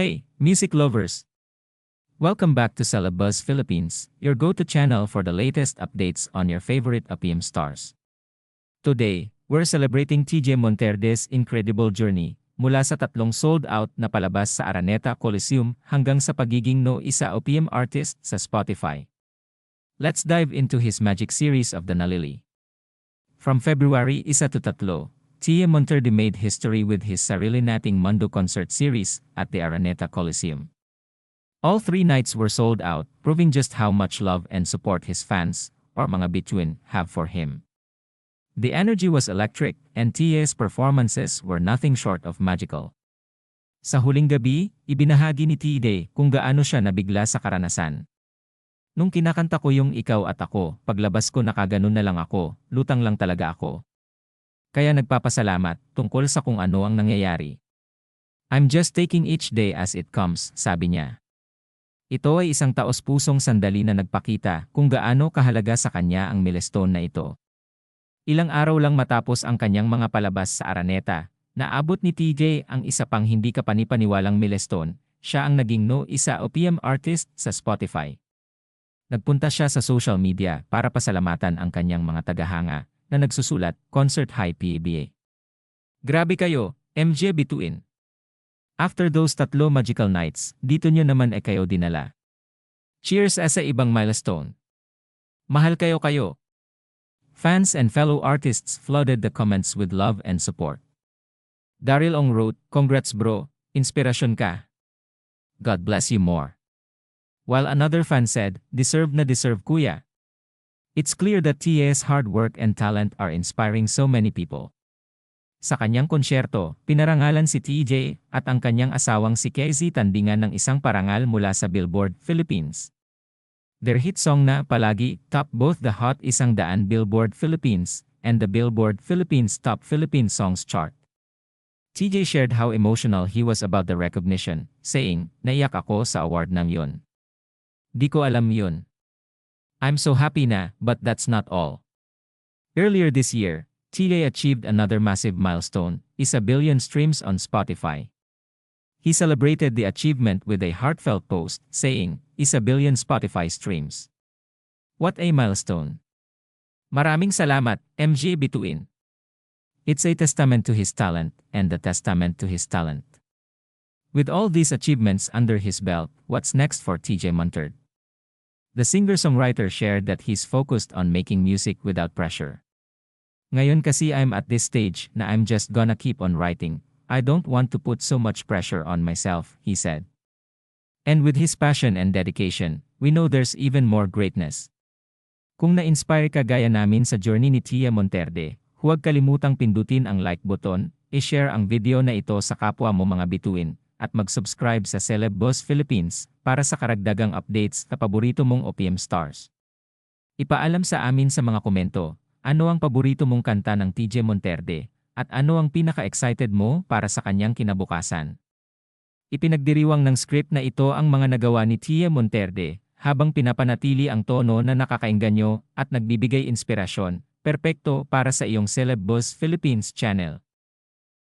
Hey, music lovers! Welcome back to Celebuzz Philippines, your go-to channel for the latest updates on your favorite OPM stars. Today, we're celebrating TJ Monterde's incredible journey mula sa tatlong sold-out na palabas sa Araneta Coliseum hanggang sa pagiging no isa OPM artist sa Spotify. Let's dive into his magic series of the Nalili. From February isa to tatlo, Tia Monterde made history with his Sarili Nating Mundo concert series at the Araneta Coliseum. All three nights were sold out, proving just how much love and support his fans, or mga bituin, have for him. The energy was electric, and Tia's performances were nothing short of magical. Sa huling gabi, ibinahagi ni Tide kung gaano siya nabigla sa karanasan. Nung kinakanta ko yung ikaw at ako, paglabas ko nakaganon na lang ako, lutang lang talaga ako. Kaya nagpapasalamat tungkol sa kung ano ang nangyayari. I'm just taking each day as it comes, sabi niya. Ito ay isang taos-pusong sandali na nagpakita kung gaano kahalaga sa kanya ang milestone na ito. Ilang araw lang matapos ang kanyang mga palabas sa Araneta, naabot ni TJ ang isa pang hindi kapanipaniwalang milestone, siya ang naging no isa o artist sa Spotify. Nagpunta siya sa social media para pasalamatan ang kanyang mga tagahanga na nagsusulat, Concert High PBA. Grabe kayo, MJ Bituin. After those tatlo magical nights, dito nyo naman ay kayo dinala. Cheers sa ibang milestone. Mahal kayo kayo. Fans and fellow artists flooded the comments with love and support. Daryl Ong wrote, Congrats bro, inspirasyon ka. God bless you more. While another fan said, Deserve na deserve kuya. It's clear that TA's hard work and talent are inspiring so many people. Sa kanyang konsyerto, pinarangalan si TJ at ang kanyang asawang si Casey tandingan ng isang parangal mula sa Billboard Philippines. Their hit song na Palagi top both the Hot Isang Daan Billboard Philippines and the Billboard Philippines Top Philippine Songs chart. TJ shared how emotional he was about the recognition, saying, Naiyak ako sa award ng yun. Di ko alam yun. I'm so happy na, but that's not all. Earlier this year, TA achieved another massive milestone, is a billion streams on Spotify. He celebrated the achievement with a heartfelt post, saying, is a billion Spotify streams. What a milestone. Maraming salamat, MJ Bituin. It's a testament to his talent, and a testament to his talent. With all these achievements under his belt, what's next for TJ Monterd? The singer-songwriter shared that he's focused on making music without pressure. Ngayon kasi I'm at this stage na I'm just gonna keep on writing. I don't want to put so much pressure on myself, he said. And with his passion and dedication, we know there's even more greatness. Kung na-inspire ka gaya namin sa journey ni Tia Monterde, huwag kalimutang pindutin ang like button, i-share ang video na ito sa kapwa mo mga bituin, at mag-subscribe sa Celeb Boss Philippines para sa karagdagang updates sa paborito mong OPM stars. Ipaalam sa amin sa mga komento, ano ang paborito mong kanta ng TJ Monterde, at ano ang pinaka-excited mo para sa kanyang kinabukasan. Ipinagdiriwang ng script na ito ang mga nagawa ni Tia Monterde, habang pinapanatili ang tono na nakakainganyo at nagbibigay inspirasyon, perpekto para sa iyong Celeb Boss Philippines channel.